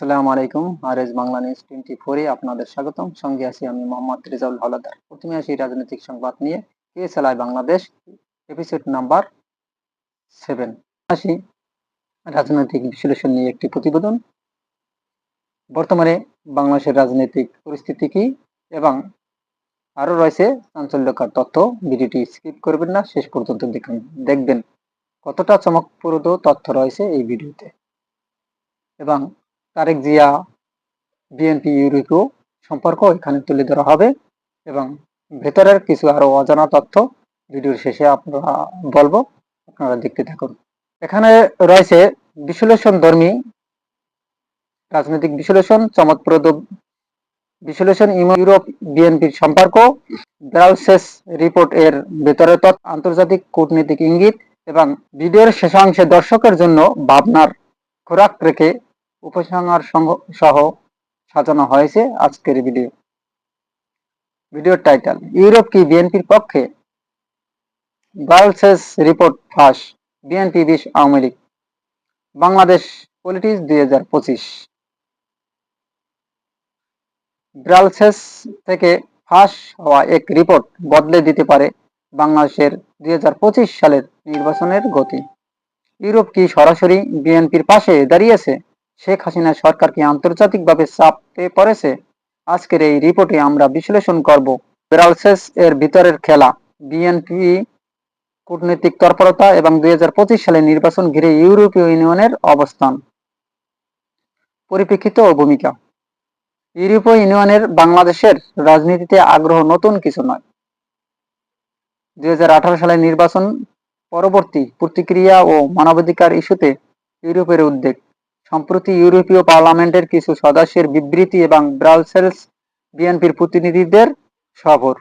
আসসালামু আলাইকুম Bangla news twenty ফোরে আপনাদের স্বাগতম। সঙ্গে আছি আমি মোহাম্মদ রেজাউল হলাদার। প্রথমে আসি রাজনৈতিক সংবাদ নিয়ে। K Bangladesh episode number seven আসি রাজনৈতিক বিশ্লেষণ নিয়ে একটি প্রতিবেদন। বর্তমানে বাংলাদেশের রাজনৈতিক পরিস্থিতি কি এবং আরও রয়েছে চাঞ্চল্যকর তথ্য, ভিডিওটি স্কিপ করবেন না, শেষ পর্যন্ত দেখুন। দেখবেন কতটা চমকপ্রদ তথ্য রয়েছে এই ভিডিওতে। এবং তারেক জিয়া, বিএনপি, ইউরিকো সম্পর্ক এখানে তুলে ধরা হবে এবং ভেতরের কিছু আরও অজানা তথ্য ভিডিওর শেষে আপনারা বলব, আপনারা দেখতে থাকুন। এখানে রয়েছে বিশ্লেষণ ধর্মী, রাজনৈতিক বিশ্লেষণ চমৎপ্রদ বিশ্লেষণ ইউরোপ, বিএনপির সম্পর্ক, ব্রাউসেস রিপোর্ট এর ভেতরে তথ্য, আন্তর্জাতিক কূটনীতিক ইঙ্গিত এবং ভিডিওর শেষাংশে দর্শকের জন্য ভাবনার খোরাক রেখে উপসংহার সহ সাজানো হয়েছে আজকের ভিডিও ভিডিওর টাইটেল ইউরোপ কি বিএনপির পক্ষে? ব্রাউলসেস রিপোর্ট ফাঁস, বিএনপি বিশ আওয়ামী লীগ। বাংলাদেশ পলিটিক্স দুই হাজার পঁচিশ। ব্রালসেস থেকে ফাঁস হওয়া এক রিপোর্ট বদলে দিতে পারে বাংলাদেশের দুই হাজার পঁচিশ সালের নির্বাচনের গতি। ইউরোপ কি সরাসরি বিএনপির পাশে দাঁড়িয়েছে? শেখ হাসিনা সরকার কি আন্তর্জাতিকভাবে চাপতে পড়েছে? আজকের এই রিপোর্টে আমরা বিশ্লেষণ করব ব্রালসেস এর ভিতরের খেলা। বিএনপি কূটনৈতিক তৎপরতা এবং দুই সালের নির্বাচন ঘিরে ইউরোপীয় ইউনিয়নের অবস্থান। পরিপ্রেক্ষিত ও ভূমিকা। ইউরোপীয় ইউনিয়নের বাংলাদেশের রাজনীতিতে আগ্রহ নতুন কিছু নয়। দুই সালের নির্বাচন পরবর্তী প্রতিক্রিয়া ও মানবাধিকার ইস্যুতে ইউরোপের উদ্বেগ। সম্প্রতি ইউরোপীয় পার্লামেন্টের কিছু সদস্যের বিবৃতি এবং ব্রালসেলস বিএনপির প্রতিনিধিদের সফর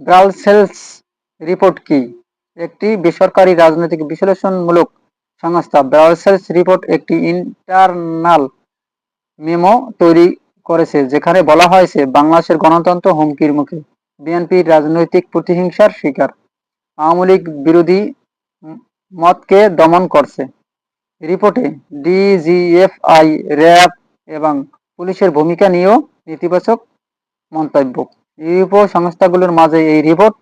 ব্রালসেলস রিপোর্ট কি? একটি বেসরকারি রাজনৈতিক বিশ্লেষণমূলক সংস্থা। ব্রালসেলস রিপোর্ট একটি ইন্টারনাল মেমো তৈরি করেছে, যেখানে বলা হয়েছে, বাংলাদেশের গণতন্ত্র হুমকির মুখে। বিএনপির রাজনৈতিক প্রতিহিংসার শিকার। আওয়ামী লীগ বিরোধী মতকে দমন করছে। রিপোর্টে ডিজিএফআই, র্যাব এবং পুলিশের ভূমিকা নিয়েও নেতিবাচক মন্তব্য। ইউরোপীয় সংস্থাগুলোর মাঝে এই রিপোর্ট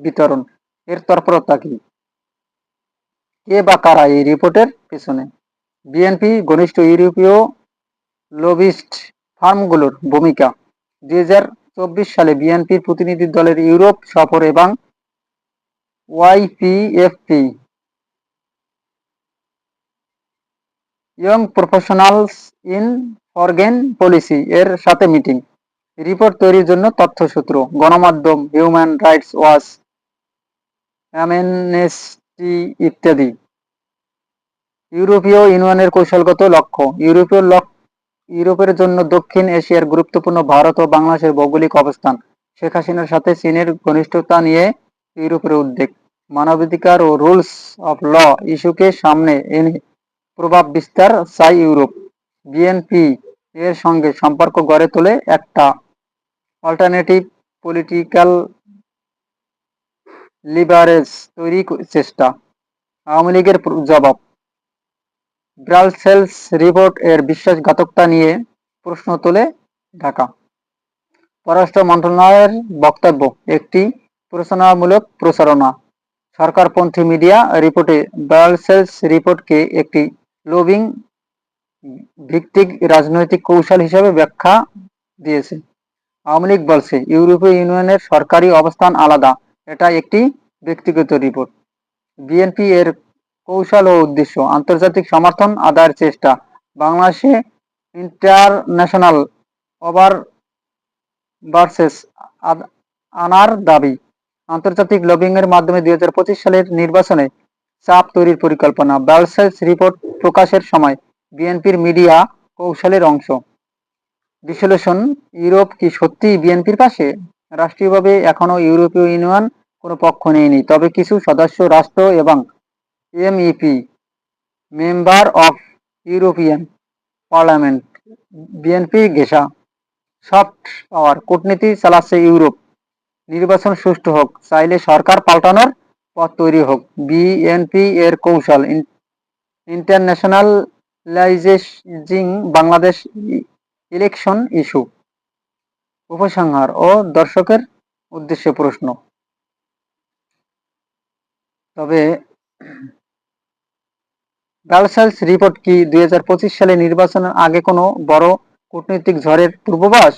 বিতরণ। এর তৎপরতা কি? কে বা কারা এই রিপোর্টের পেছনে? বিএনপি, ঘনিষ্ঠ ইউরোপীয় লবিস্ট ফার্মগুলোর ভূমিকা। দুই চব্বিশ সালে বিএনপির প্রতিনিধি দলের ইউরোপ সফর এবং YPFP young professionals in foreign policy এর সাথে মিটিং রিপোর্ট তৈরির জন্য তথ্যসূত্র, গণমাধ্যম হিউম্যান রাইটস ওয়াচ অ্যামেনেস্টি ইত্যাদি। ইউরোপীয় ইউনিয়নের কৌশলগত লক্ষ্য, ইউরোপীয় ইউরোপের জন্য দক্ষিণ এশিয়ার গুরুত্বপূর্ণ ভারত ও বাংলাদেশের ভৌগোলিক অবস্থান, শেখ হাসিনার সাথে চীনের ঘনিষ্ঠতা নিয়ে ইউরোপের উদ্বেগ। মানবাধিকার ও রুলস অফ ল ইস্যুকে সামনে এনে প্রভাব বিস্তার চাই ইউরোপ। বিএনপি এর সঙ্গে সম্পর্ক গড়ে তোলে একটা অল্টারনেটিভ পলিটিক্যাল লিবারেজ তৈরি চেষ্টা। আওয়ামী লীগের জবাব। ব্রালসেলস রিপোর্ট এর বিশ্বাসঘাতকতা নিয়ে প্রশ্ন তোলে ঢাকা। পররাষ্ট্র মন্ত্রণালয়ের বক্তব্য, একটি প্রচারণামূলক প্রচারণা। সরকারপন্থী মিডিয়া রিপোর্টে ব্রালসেলস রিপোর্টকে একটি লবিং ভিত্তিক রাজনৈতিক কৌশল হিসেবে ব্যাখ্যা দিয়েছে। আওয়ামী লীগ বলছে, ইউরোপীয় ইউনিয়নের সরকারি অবস্থান আলাদা। এটা একটি ব্যক্তিগত রিপোর্ট। বিএনপি এর কৌশল ও উদ্দেশ্য, আন্তর্জাতিক সমর্থন আদায়ের চেষ্টা। বাংলাদেশে ইন্টারন্যাশনাল ওভার ভার্সেস আনার দাবি, আন্তর্জাতিক লবিং এর মাধ্যমে দুই হাজার পঁচিশ সালের নির্বাচনে চাপ তৈরির পরিকল্পনা। ব্রালসেলস রিপোর্ট প্রকাশের সময় বিএনপির মিডিয়া কৌশলের অংশ। বিশ্লেষণ, ইউরোপ কি সত্যি বিএনপির পাশে? রাষ্ট্রীয়ভাবে এখনও ইউরোপীয় ইউনিয়ন কোনো পক্ষ নেয়নি। তবে কিছু সদস্য রাষ্ট্র এবং MEP member of European parliament BNP ঘেষা। Soft power কূটনীতি চালাচ্ছে ইউরোপ। নির্বাচন সুষ্ঠু হোক, চাইলে সরকার পাল্টানোর পথ তৈরি হোক। বিএনপি এর কৌশল international liaising Bangladesh election issue উপসংহার ও দর্শকের উদ্দেশ্যে প্রশ্ন। তবে ব্রাসেলস রিপোর্ট কি দুই হাজার পঁচিশ সালে নির্বাচনের আগে কোনো বড় কূটনৈতিক ঝড়ের পূর্বাভাস?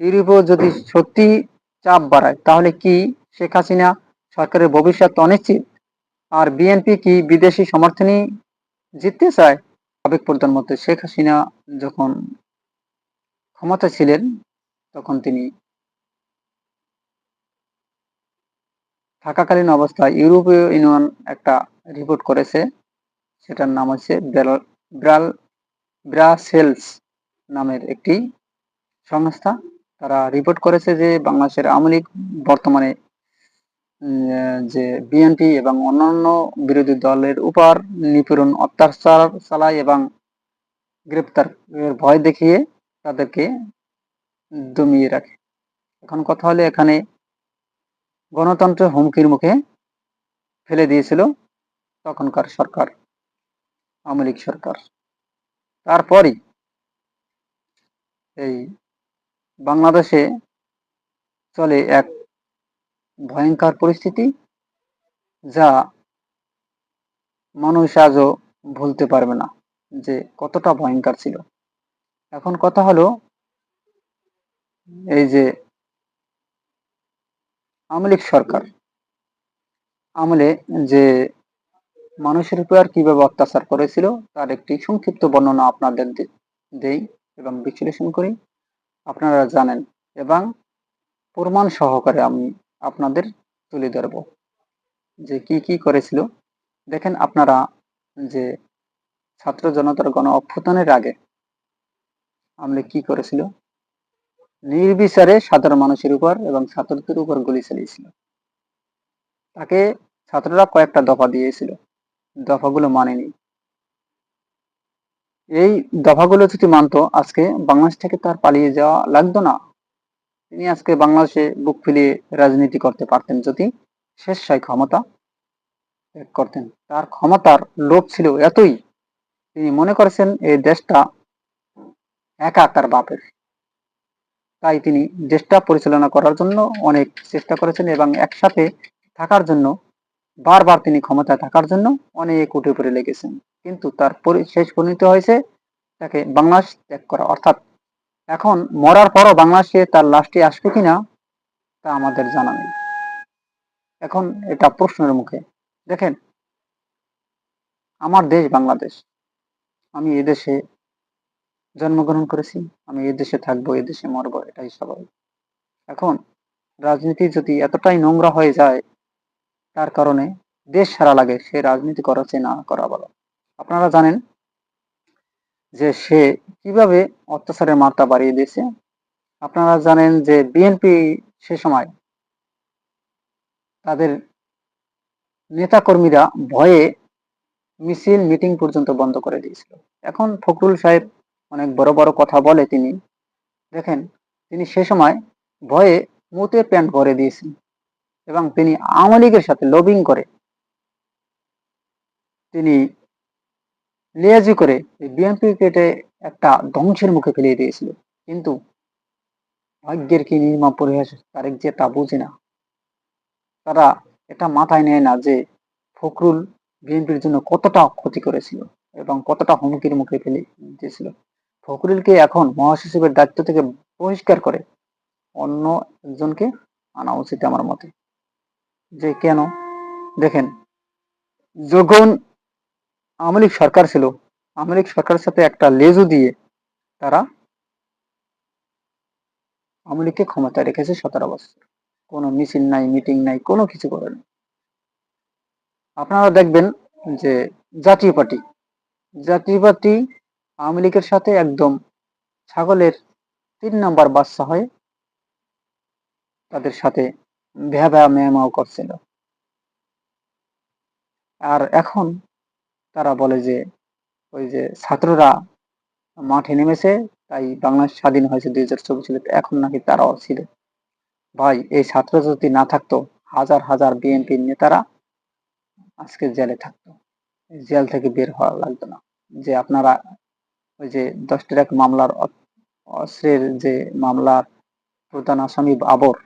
ইউরোপেও যদি সত্যি চাপ বাড়ায়, তাহলে কি শেখ হাসিনা সরকারের ভবিষ্যৎ অনিশ্চিত। আর বিএনপি কি বিদেশি সমর্থনই জিততে চায়? সাবেক প্রধানমন্ত্রী শেখ হাসিনা যখন ক্ষমতা ছিলেন, তখন তিনি থাকাকালীন অবস্থায় ইউরোপীয় ইউনিয়ন একটা রিপোর্ট করেছে। সেটার নাম হচ্ছে ব্রাল ব্রাসেলস নামের একটি সংস্থা। তারা রিপোর্ট করেছে যে বাংলাদেশের আওয়ামী লীগ বর্তমানে যে বিএনপি এবং অন্যান্য বিরোধী দলের উপর নিপীড়ন, অত্যাচার চালায় এবং গ্রেপ্তার ভয় দেখিয়ে তাদেরকে দমিয়ে রাখে। এখন কথা হলে, এখানে গণতন্ত্র হুমকির মুখে ফেলে দিয়েছিল তখনকার সরকার, আওয়ামী লীগ সরকার। তারপরই এই বাংলাদেশে চলে এক ভয়ঙ্কর পরিস্থিতি যা মানুষ আজও ভুলতে পারবে না যে কতটা ভয়ঙ্কর ছিল। এখন কথা হলো এই যে আমলিক সরকার আমলে যে মানুষের উপর কীভাবে অত্যাচার করেছিল তার একটি সংক্ষিপ্ত বর্ণনা আপনাদের দেই এবং বিশ্লেষণ করি। আপনারা জানেন এবং প্রমাণ সহকারে আমি আপনাদের তুলে ধরব। যে কি কি করেছিল? দেখেন আপনারা যে ছাত্র জনতার গণ অভ্যুত্থানের আগে আমলে কি করেছিল? নির্বিচারে সাধারণ মানুষের উপর এবং ছাত্রদের উপর গুলি চালিয়েছিল। তাকে ছাত্ররা কয়েকটা দফা দিয়েছিল। দফাগুলো মানেনি। এই দফাগুলো যদি মানত, আজকে বাংলাদেশ থেকে তার পালিয়ে যাওয়া লাগতো না। তিনি আজকে বাংলাদেশে বুক ফিলিয়ে রাজনীতি করতে পারতেন যদি স্বেচ্ছায় ক্ষমতা ত্যাগ করতেন। তার ক্ষমতার লোভ ছিল এতই, তিনি মনে করেছেন এই দেশটা একা তার বাপের। তাই তিনি দেশটা পরিচালনা করার জন্য অনেক চেষ্টা করেছেন এবং একসাথে থাকার জন্য, বারবার তিনি ক্ষমতায় থাকার জন্য অনেক উঠে পড়ে লেগেছেন। কিন্তু তার শেষ পরিণত হয়েছে তাকে বাংলাদেশ ত্যাগ করা। অর্থাৎ এখন মরার পরও বাংলাদেশে তার লাশটি আসবে কিনা তা আমাদের জানা নেই। এখন এটা প্রশ্নের মুখে। দেখেন, আমার দেশ বাংলাদেশ। আমি এদেশে জন্মগ্রহণ করেছি, আমি এদেশে থাকব এদেশে মরব, এটাই স্বাভাবিক। এখন রাজনীতি যদি এতটাই নোংরা হয়ে যায়, তার কারণে দেশ সারা লাগে, সে রাজনীতি করা চেয়ে না করা বলো আপনারা জানেন যে সে কীভাবে অত্যাচারের মাত্রা বাড়িয়ে দিয়েছে? আপনারা জানেন যে বিএনপি সে সময় তাদের নেতাকর্মীরা ভয়ে মিছিল, মিটিং পর্যন্ত বন্ধ করে দিয়েছিল। এখন ফখরুল সাহেব অনেক বড় বড় কথা বলে তিনি। দেখেন, তিনি সে সময় ভয়ে মুতে প্যান্ট ভরে দিয়েছেন এবং তিনি আওয়ামী লীগের সাথে লবিং করে তিনি লিয়াজি করে বিএনপি কেটে একটা ধ্বংসের মুখে ফেলিয়ে দিয়েছিল। কিন্তু ভাগ্যের কি নির্মা পরিহাস, তারেক যে তা বুঝে না। তারা এটা মাথায় নেয় না যে ফখরুল বিএনপির জন্য কতটা ক্ষতি করেছিল এবং কতটা হুমকির মুখে ফেলে দিয়েছিল। ফখরুলকে এখন মহাসচিবের দায়িত্ব থেকে বহিষ্কার করে অন্য একজনকে আনা উচিত আমার মতে। যে কেন? দেখেন, যখন আওয়ামী লীগ সরকার ছিল, আওয়ামী লীগ সরকারের সাথে একটা লেজু দিয়ে তারা আওয়ামী লীগকে ক্ষমতায় রেখেছে সতেরো বছর। কোনো মিছিল নাই মিটিং নাই, কোনো কিছু করে নাই আপনারা দেখবেন যে জাতীয় পার্টি জাতীয় পার্টি আওয়ামী লীগের সাথে একদম ছাগলের তিন নম্বর বাচ্চা হয়ে তাদের সাথে ভ্যা ভ্যা মেয়ামাও করছিল। আর এখন তারা বলে যে, ওই যে ছাত্ররা মাঠে নেমেছে, তাই বাংলাদেশ স্বাধীন হয়েছে দুই হাজার চব্বিশ সালে এখন নাকি তারাও ছিল। ভাই, এই ছাত্র যদি না থাকতো, হাজার হাজার বিএনপির নেতারা আজকে জেলে থাকতো। জেল থেকে বের হওয়া লাগতো না। যে আপনারা ওই যে দশটির এক মামলার অস্ত্রের যে মামলার প্রধান আসামি আবর,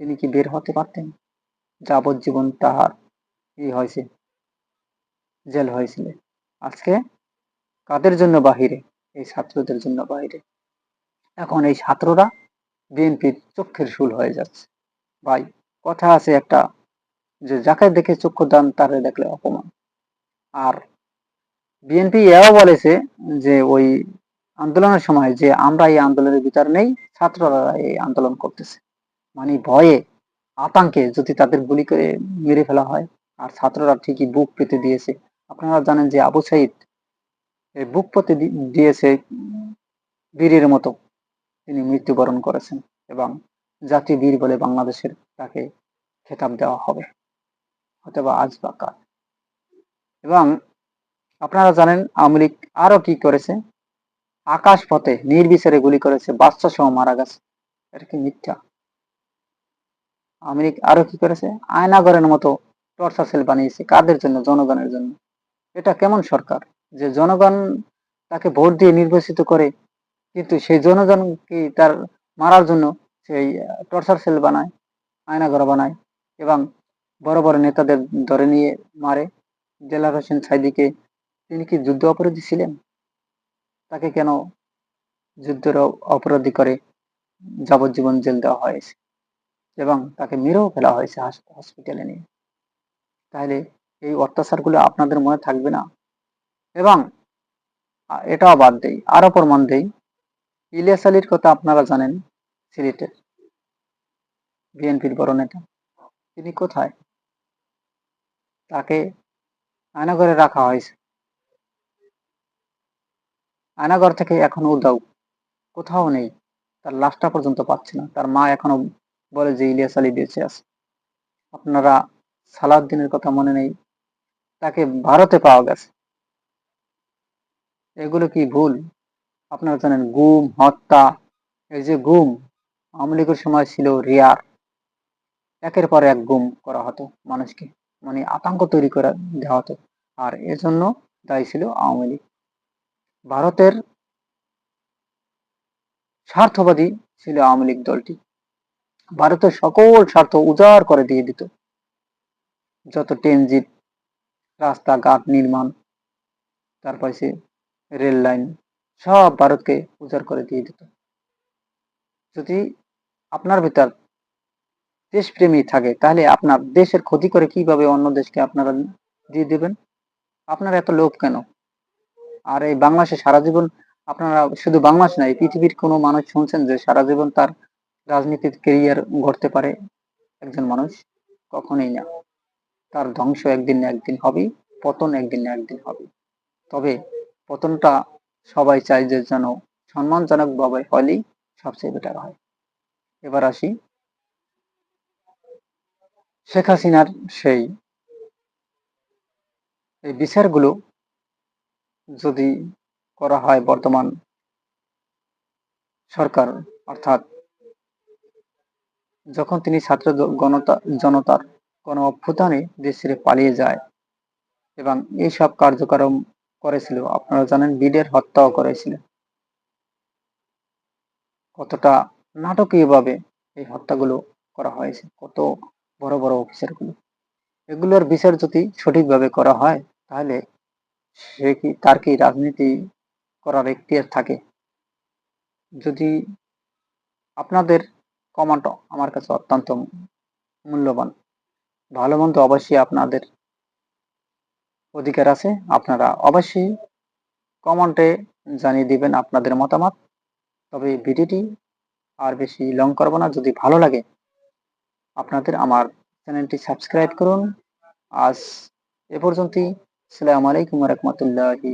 তিনি কি বের হতে পারতেন? যাবজ্জীবন তাহার ই হয়েছে। জেল হয়েছিল। আজকে কাদের জন্য বাহিরে? এই ছাত্রদের জন্য বাহিরে। এখন এই ছাত্ররা বিএনপির চক্ষের শুল হয়ে যাচ্ছে। ভাই, কথা আছে একটা, যে যাকে দেখে চক্ষু দান, তারে দেখলে অপমান। আর বিএনপি এও বলেছে যে ওই আন্দোলনের সময় যে আমরা এই আন্দোলনের বিচার নেই, ছাত্ররা এই আন্দোলন করতেছে। মানে ভয়ে, আতঙ্কে যদি তাদের গুলি করে মেরে ফেলা হয়, আর ছাত্ররা ঠিকই বুক পেতে দিয়েছে আপনারা জানেন যে আবু সাইদ বুক পথে দিয়েছে বীরের মতো। তিনি মৃত্যুবরণ করেছেন এবং জাতীয় বীর বলে বাংলাদেশের তাকে খেতাব দেওয়া হবে, অথবা আজ বা কাল। এবং আপনারা জানেন আওয়ামী লীগ আরও কি করেছে? আকাশ পথে নির্বিচারে গুলি করেছে বাচ্চা সহ মারা গেছে। এটা কি মিথ্যা? আওয়ামী লীগ আরও কি করেছে? আয়নাগরের মতো টর্চার সেল বানিয়েছে। কাদের জন্য? জনগণের জন্য। এটা কেমন সরকার? যে জনগণ তাকে ভোট দিয়ে নির্বাচিত করে, কিন্তু সেই জনগণ কি তার মারার জন্য সেই টর্চার সেল বানায়, আয়নাঘর বানায় এবং বড় বড় নেতাদের ধরে নিয়ে মারে? জেলার হোসেন সাইদিকে তিনি কি যুদ্ধ অপরাধী ছিলেন? তাকে কেন যুদ্ধের অপরাধী করে যাবজ্জীবন জেল দেওয়া হয়েছে? এবং তাকে মেরেও ফেলা হয়েছে হসপিটালে নিয়ে। তাহলে এই অত্যাচারগুলো আপনাদের মনে থাকবে না। এবং এটাও বাদ দেই আরও প্রমাণ দেই, ইলিয়াস আলীর কথা আপনারা জানেন সিলেটের বিএনপির বড় নেতা। তিনি কোথায়? তাকে আয়নাঘরে রাখা হয়েছে। আয়নাঘর থেকে এখনও উদাও কোথাও নেই, তার লাশটা পর্যন্ত পাচ্ছে না। তার মা এখনও বলে যে ইলিয়াস আলী বেঁচে আছে। আপনারা সালাউদ্দিনের কথা মনে নেই তাকে ভারতে পাওয়া গেছে। এগুলো কি ভুল? আপনারা জানেন, গুম, হত্যা, এই যে গুম, আওয়ামী সময় ছিল রিয়ার। একের পর এক গুম করা হতো মানুষকে মানে আতঙ্ক তৈরি করে দেওয়া হতো। আর এজন্য দায়ী ছিল আওয়ামী লীগ। ভারতের স্বার্থবাদী ছিল আওয়ামী লীগ দলটি। ভারতের সকল স্বার্থ উজাড় করে দিয়ে দিত। যত ট্রেনজিট রাস্তাঘাট নির্মাণ, তারপরে সে রেল লাইন সব ভারতকে উজাড় করে দিয়ে দিত। যদি আপনার ভিতর দেশপ্রেমী থাকে, তাহলে আপনার দেশের ক্ষতি করে কীভাবে অন্য দেশকে আপনারা দিয়ে দেবেন? আপনার এত লোভ কেন? আর এই বাংলাদেশে সারা জীবন আপনারা শুধু বাংলাদেশ না এই পৃথিবীর কোনো মানুষ শুনছেন যে সারা জীবন তার রাজনীতির কেরিয়ার গড়তে পারে একজন মানুষ? কখনোই না। তার ধ্বংস একদিন না একদিন হবেই, পতন একদিন না একদিন হবে তবে পতনটা সবাই চায় যে যেন সম্মানজনক ভাবে হলেই সবচেয়ে বেটার হয়। এবার আসি। শেখ হাসিনার সেই এই বিচারগুলো যদি করা হয় বর্তমান সরকার, অর্থাৎ যখন তিনি ছাত্র গণতা, জনতার গণ অভ্যুত্থানে দেশ ছেড়ে পালিয়ে যায় এবং এইসব কার্যক্রম করেছিল। আপনারা জানেন, বিডের হত্যাও করেছিল। কতটা নাটকীয়ভাবে এই হত্যাগুলো করা হয়েছে, কত বড় বড় অফিসারগুলো। এগুলোর বিচার যদি সঠিকভাবে করা হয়, তাহলে সে কি, তার কি রাজনীতি করার এখতিয়ার থাকে? যদি আপনাদের কমান্ড আমার কাছে অত্যন্ত মূল্যবান ভালো মন্দ অবশ্যই আপনাদের অধিকার আছে। আপনারা অবশ্যই কমেন্টে জানিয়ে দিবেন আপনাদের মতামত। তবে ভিডিওটি আর বেশি লং করব না। যদি ভালো লাগে আপনাদের আমার চ্যানেলটি সাবস্ক্রাইব করুন। আজ এ পর্যন্তই। আসসালামু আলাইকুম রহমতুল্লাহি